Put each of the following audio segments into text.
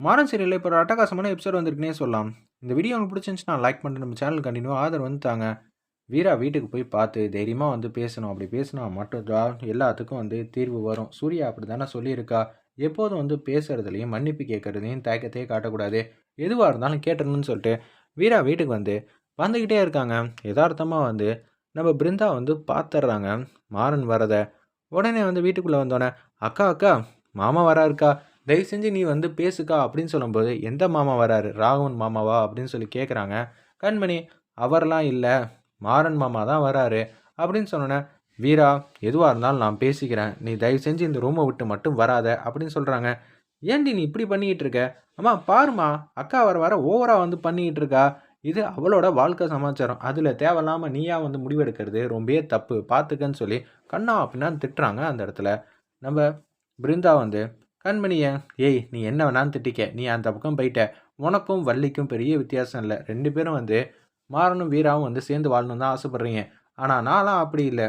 மாறன் சீரியலில் இப்போ ஒரு அட்டகாசமான எபிசோட் வந்திருக்குனே சொல்லலாம். இந்த வீடியோ உங்களுக்கு பிடிச்சிருந்துச்சுன்னா லைக் பண்ணிட்டு நம்ம சேனல் கண்டினியூ ஆதரவு வந்து தாங்க. வீரா வீட்டுக்கு போய் பார்த்து தைரியமாக வந்து பேசணும். அப்படி பேசினா மட்டும் எல்லாத்துக்கும் வந்து தீர்வு வரும். சூர்யா அப்படி தானே சொல்லியிருக்கா. எப்போதும் வந்து பேசுறதுலையும் மன்னிப்பு கேட்கறதையும் தயக்கத்தையே காட்டக்கூடாது. எதுவாக இருந்தாலும் கேட்டணும்னு சொல்லிட்டு வீரா வீட்டுக்கு வந்து வந்துக்கிட்டே இருக்காங்க. யதார்த்தமாக வந்து நம்ம பிருந்தா வந்து பார்த்துட்றாங்க மாறன் வரதை. உடனே வந்து வீட்டுக்குள்ளே வந்தோடனே அக்கா அக்கா மாமா வராருக்கா தயவு செஞ்சு நீ வந்து பேசுக்கா அப்படின்னு சொல்லும்போது எந்த மாமா வராரு? ராகவன் மாமாவா? அப்படின்னு சொல்லி கேட்குறாங்க கண்மணி அவர்லாம் இல்லை. மாறன் மாமா தான் வராரு. அப்படின்னு சொன்னோன்னே வீரா எதுவாக இருந்தாலும் நான் பேசிக்கிறேன். நீ தயவு செஞ்சு இந்த ரூமை விட்டு மட்டும் வராத. அப்படின்னு சொல்கிறாங்க ஏன்டி நீ இப்படி பண்ணிக்கிட்டு இருக்க? அம்மா பாருமா அக்கா வர வர ஓவராக வந்து பண்ணிக்கிட்டு இருக்கா. இது அவளோட வாழ்க்கை சமாச்சாரம். அதில் தேவையில்லாமல் நீயா வந்து முடிவெடுக்கிறது ரொம்பவே தப்பு. பார்த்துக்கன்னு சொல்லி கண்ணா அப்படின்னா திட்டுறாங்க அந்த இடத்துல. நம்ம பிருந்தா வந்து கண்மணிய ஏய் நீ என்ன வேணாலும் திட்டிக்க. நீ அந்த பக்கம் போயிட்ட. உனக்கும் வள்ளிக்கும் பெரிய வித்தியாசம் இல்லை. ரெண்டு பேரும் வந்து மாறனும் வீராவும் வந்து சேர்ந்து வாழணும் தான் ஆசைப்பட்றீங்க. ஆனால் நான்லாம் அப்படி இல்லை.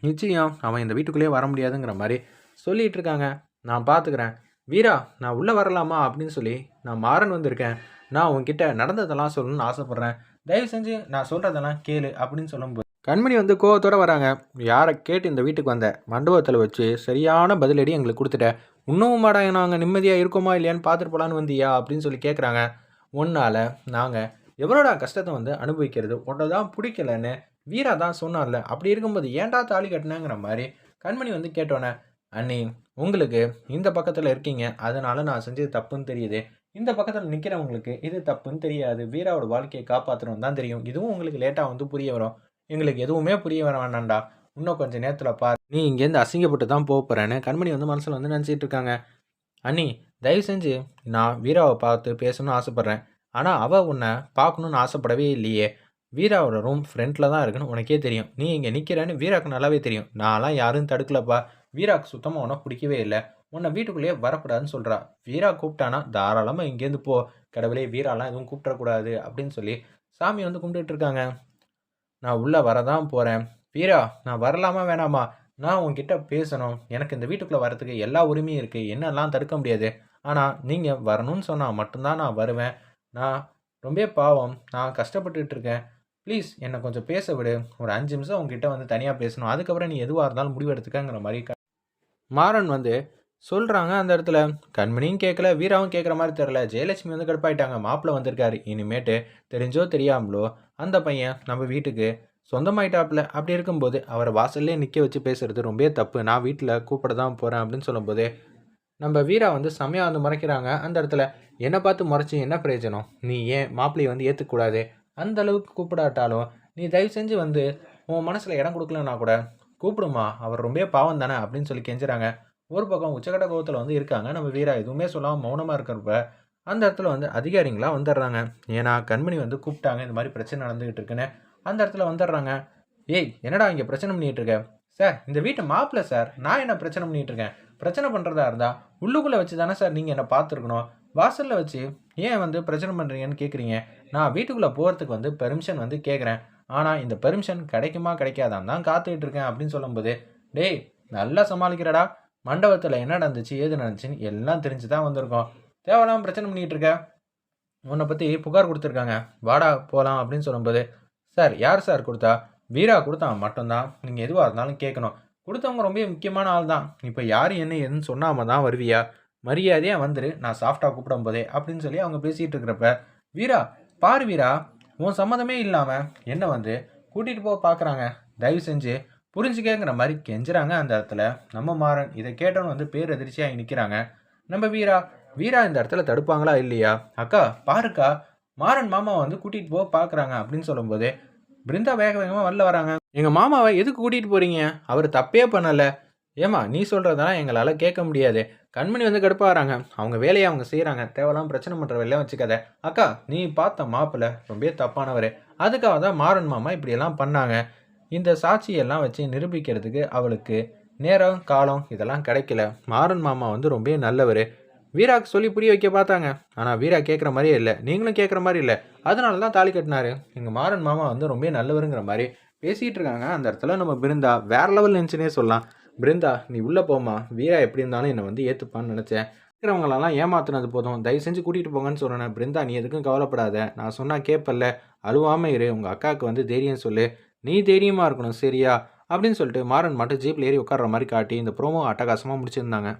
நிச்சயம் அவன் இந்த வீட்டுக்குள்ளேயே வர முடியாதுங்கிற மாதிரி சொல்லிகிட்டு இருக்காங்க. நான் பார்த்துக்கிறேன் வீரா நான் உள்ளே வரலாமா? அப்படின்னு சொல்லி நான் மாறன் வந்திருக்கேன். நான் உன்கிட்ட நடந்ததெல்லாம் சொல்லணும்னு ஆசைப்பட்றேன். தயவு செஞ்சு நான் சொல்கிறதெல்லாம் கேளு அப்படின்னு சொல்லும்போது கண்மணி வந்து கோவத்தோடு வராங்க. யாரை கேட்டு இந்த வீட்டுக்கு வந்த? மண்டபத்தில் வச்சு சரியான பதிலடி எங்களுக்கு கொடுத்துட்ட. இன்னும் மாடா நாங்கள் நிம்மதியாக இருக்கோமா இல்லையான்னு பார்த்துட்டு போலான்னு வந்தியா? அப்படின்னு சொல்லி கேட்குறாங்க ஒன்றால் நாங்கள் எவ்வளோடா கஷ்டத்தை வந்து அனுபவிக்கிறது? உன்னை தான் பிடிக்கலன்னு வீரா தான் சொன்னார்ல. அப்படி இருக்கும்போது ஏன்டா தாலி கட்டினேங்கிற மாதிரி கண்மணி வந்து கேட்டோன்னே அண்ணி உங்களுக்கு இந்த பக்கத்தில் இருக்கீங்க. அதனால் நான் செஞ்சது தப்புன்னு தெரியுது. இந்த பக்கத்தில் நிற்கிறவங்களுக்கு இது தப்புன்னு தெரியாது. வீராவோட வாழ்க்கையை காப்பாற்றணும் தான் தெரியும். இதுவும் உங்களுக்கு லேட்டாக வந்து புரிய வரும். எங்களுக்கு எதுவுமே புரிய வர வேணாண்டா இன்னும் கொஞ்சம் நேரத்தில் பார். நீ இங்கேருந்து அசிங்கப்பட்டு தான் போக போகிறேன்னு கண்மணி வந்து மனசில் வந்து நினச்சிட்டு இருக்காங்க. அண்ணி தயவு செஞ்சு நான் வீராவை பார்த்து பேசணும்னு ஆசைப்பட்றேன். ஆனால் அவள் உன்னை பார்க்கணுன்னு ஆசைப்படவே இல்லையே. வீராவோட ரூம் ஃப்ரண்ட்டில் தான் இருக்குன்னு உனக்கே தெரியும். நீ இங்கே நிற்கிறேன்னு வீராக்கு நல்லாவே தெரியும். நான்லாம் யாரும் தடுக்கலப்பா. வீராக்கு சுத்தமாக உனக்கு பிடிக்கவே இல்லை. உன்னை வீட்டுக்குள்ளேயே வரக்கூடாதுன்னு சொல்கிறா வீரா கூப்பிட்டானா தாராளமாக இங்கேருந்து போ. கடவுளே வீராலாம் எதுவும் கூப்பிடக்கூடாது அப்படின்னு சொல்லி சாமி வந்து கும்பிட்டுட்டு இருக்காங்க. நான் உள்ளே வரதான் போகிறேன் வீரா நான் வரலாமா வேணாமா? நான் உங்ககிட்ட பேசணும். எனக்கு இந்த வீட்டுக்குள்ளே வரதுக்கு எல்லா உரிமையும் இருக்குது என்னெல்லாம் தடுக்க முடியாது? ஆனால் நீங்கள் வரணும்னு சொன்னால் மட்டும்தான் நான் வருவேன். நான் ரொம்ப பாவம். நான் கஷ்டப்பட்டுட்டு இருக்கேன். ப்ளீஸ் என்னை கொஞ்சம் பேச விடு. ஒரு அஞ்சு நிமிஷம் உங்ககிட்ட வந்து தனியாக பேசணும். அதுக்கப்புறம் நீ எதுவாக இருந்தாலும் முடிவெடுத்துக்கங்கிற மாதிரி மாறன் வந்து சொல்கிறாங்க அந்த இடத்துல. கண்மணியும் கேட்கல வீராவும் கேட்குற மாதிரி தெரில ஜெயலட்சுமி வந்து கடுப்பாயிட்டாங்க. மாப்பிள்ளை வந்திருக்காரு. இனிமேட்டு தெரிஞ்சோ தெரியாமலோ அந்த பையன் நம்ம வீட்டுக்கு சொந்தமாயிட்டாப்புல. அப்படி இருக்கும்போது அவரை வாசல்லே நிற்க வச்சு பேசுகிறது ரொம்ப தப்பு. நான் வீட்டில் கூப்பிட தான் போகிறேன் அப்படின்னு சொல்லும்போது நம்ம வீரா வந்து செம்மையாக வந்து மறைக்கிறாங்க. அந்த இடத்துல என்னை பார்த்து முறைச்சி என்ன பிரயோஜனம்? நீ ஏன் மாப்பிள்ளையை வந்து ஏற்றுக்கூடாது அந்த அளவுக்கு கூப்பிடாட்டாலும் நீ தயவு செஞ்சு வந்து உன் மனசில் இடம் கொடுக்கலன்னா கூட கூப்பிடுமா? அவர் ரொம்ப பாவம் தானே அப்படின்னு சொல்லி கெஞ்சுறாங்க. ஒரு பக்கம் உச்சக்கட்ட கோவத்தில் வந்து இருக்காங்க. நம்ம வீரா எதுவுமே சொல்லாமல் மௌனமாக இருக்கிறப்ப அந்த இடத்துல வந்து அதிகாரிங்களாம் வந்துடுறாங்க. ஏன்னா கண்மணி வந்து கூப்பிட்டாங்க இந்த மாதிரி பிரச்சனை நடந்துகிட்டு இருக்குன்னு. அந்த இடத்துல வந்துடுறாங்க. ஏய் என்னடா இங்கே பிரச்சனை பண்ணிகிட்டு இருக்க? சார் இந்த வீட்டு மாப்பிள்ள சார். நான் என்ன பிரச்சனை பண்ணிகிட்டு இருக்கேன்? பிரச்சனை பண்ணுறதா இருந்தால் உள்ளுக்குள்ளே வச்சு தானே சார் நீங்கள் என்னை பார்த்துருக்கணும். வாசலில் வச்சு ஏன் வந்து பிரச்சனை பண்ணுறீங்கன்னு கேட்குறீங்க நான் வீட்டுக்குள்ளே போகிறதுக்கு வந்து பெர்மிஷன் வந்து கேட்குறேன் ஆனால் இந்த பெர்மிஷன் கிடைக்குமா கிடைக்காதான் தான் காத்துக்கிட்டு இருக்கேன். அப்படின்னு சொல்லும்போது டேய் நல்லா சமாளிக்கிறடா. மண்டபத்தில் என்ன நடந்துச்சு ஏது நடந்துச்சுன்னு எல்லாம் தெரிஞ்சு தான் வந்திருக்கோம். தேவையில்லாமல் பிரச்சனை பண்ணிகிட்டு இருக்க. உன்னை பற்றி புகார் கொடுத்துருக்காங்க. வாடா போகலாம் அப்படின்னு சொல்லும்போது சார் யார் சார் கொடுத்தா? வீரா கொடுத்தான் மட்டும்தான். நீங்கள் எதுவாக இருந்தாலும் கேட்கணும். கொடுத்தவங்க ரொம்ப முக்கியமான ஆள் தான் இப்போ யார் என்ன ஏதுன்னு சொன்னாம தான் வருவியா? மரியாதையாக வந்துரு. நான் சாஃப்டாக கூப்பிடும் போதே அப்படின்னு சொல்லி அவங்க பேசிகிட்டு இருக்கிறப்ப வீரா பார் வீரா உன் சம்மந்தமே இல்லாமல் என்ன வந்து? கூட்டிகிட்டு போக பார்க்குறாங்க தயவு செஞ்சு புரிஞ்சுக்கங்கிற மாதிரி கெஞ்சுறாங்க அந்த இடத்துல. நம்ம மாறன் இதை கேட்டவன் வந்து பேரதிர்ச்சியாக நிற்கிறாங்க நம்ம வீரா வீரா இந்த இடத்துல தடுப்பாங்களா இல்லையா? அக்கா பாருக்கா மாறன் மாமாவை வந்து கூட்டிகிட்டு போக பார்க்குறாங்க அப்படின்னு சொல்லும்போது பிருந்தா வேக வேகமாக வெளில வராங்க. எங்கள் மாமாவை எதுக்கு கூட்டிகிட்டு போகிறீங்க அவர் தப்பே பண்ணலை. ஏமா நீ சொல்கிறதெல்லாம் எங்களால் கேட்க முடியாது. கண்மணி வந்து கடுப்பாகிறாங்க அவங்க வேலையை அவங்க செய்கிறாங்க தேவையில்லாம பிரச்சனை பண்ணுற வேலையாக வச்சுக்காத. அக்கா நீ பார்த்த மாப்பிள்ள ரொம்ப தப்பானவர். அதுக்காக தான் மாறன் மாமா இப்படியெல்லாம் பண்ணாங்க. இந்த சாட்சியெல்லாம் வச்சு நிரூபிக்கிறதுக்கு அவளுக்கு நேரம் காலம் இதெல்லாம் கிடைக்கல. மாறன் மாமா வந்து ரொம்ப நல்லவர். வீராக்கு சொல்லி புரிய வைக்க பார்த்தாங்க. ஆனால் வீரா கேட்குற மாதிரியே இல்லை. நீங்களும் கேட்குற மாதிரி இல்லை. அதனால தான் தாலி கட்டினாரு. எங்கள் மாறன் மாமா வந்து ரொம்ப நல்லவருங்கிற மாதிரி பேசிகிட்டு இருக்காங்க. அந்த இடத்துல நம்ம பிருந்தா வேற லெவல் நினச்சினே சொல்லலாம். பிருந்தா நீ உள்ளே போமா வீரா எப்படி இருந்தாலும் என்னை வந்து ஏற்றுப்பான்னு நினச்சேன். இருக்கிறவங்களெல்லாம் ஏமாத்தினது போதும். தயவு செஞ்சு கூட்டிகிட்டு போங்கன்னு சொன்னேன். பிருந்தா நீ எதுக்கும் கவலைப்படாத. நான் சொன்னால் கேட்பல்ல அழுவாமல் இரு. உங்கள் அக்காவுக்கு வந்து தைரியம் சொல்லு. நீ தைரியமாக இருக்கணும் சரியா? அப்படின்னு சொல்லிட்டு மாறன் மட்டும் ஜீப்பில் ஏறி உட்கார்ற மாதிரி காட்டி இந்த ப்ரோமோ அட்டகாசமாக முடிச்சிருந்தாங்க.